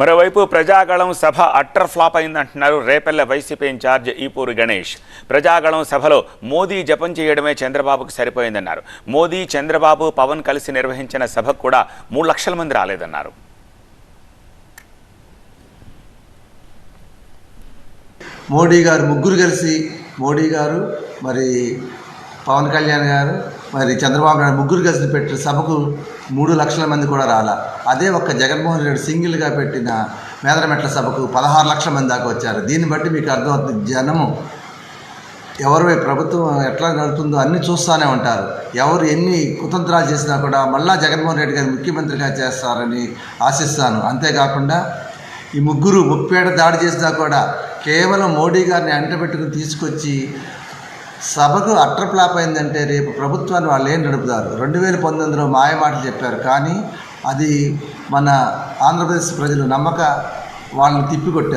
మరోవైపు ప్రజాగళం సభ utter flop అయిందంటున్నారు. రేపల్లె వైసీపీ ఇన్ఛార్జ్ ఈపూరి గణేష్. ప్రజాగళం సభలో మోదీ జపం చేయడమే చంద్రబాబుకు సరిపోయిందన్నారు. మోదీ చంద్రబాబు పవన్ కలిసి నిర్వహించిన సభకు కూడా మూడు లక్షల మంది రాలేదన్నారు. మోడీ గారు ముగ్గురు కలిసి మోడీ గారు మరి పవన్ కళ్యాణ్ గారు మరి చంద్రబాబు నాయుడు ముగ్గురు గజలు పెట్టిన సభకు మూడు లక్షల మంది కూడా రాలా. అదే ఒక్క జగన్మోహన్ రెడ్డి సింగిల్గా పెట్టిన మేదరమెట్ల సభకు పదహారు లక్షల మంది దాకా వచ్చారు. దీన్ని బట్టి మీకు అర్థమవుతుంది జనము ఎవరు ప్రభుత్వం ఎట్లా నడుతుందో అన్నీ చూస్తూనే ఉంటారు. ఎవరు ఎన్ని కుతంత్రాలు చేసినా కూడా మళ్ళా జగన్మోహన్ రెడ్డి గారు ముఖ్యమంత్రిగా చేస్తారని ఆశిస్తాను. అంతేకాకుండా ఈ ముగ్గురు ముప్పేట దాడి చేసినా కూడా కేవలం మోడీ గారిని అంటబెట్టుకుని తీసుకొచ్చి సభకు అట్రప్లాప్ అయిందంటే రేపు ప్రభుత్వాన్ని వాళ్ళు ఏం నడుపుతారు? రెండు వేల పంతొమ్మిదిలో మాయమాటలు చెప్పారు. కానీ అది మన ఆంధ్రప్రదేశ్ ప్రజలు నమ్మక వాళ్ళని తిప్పికొట్టారు.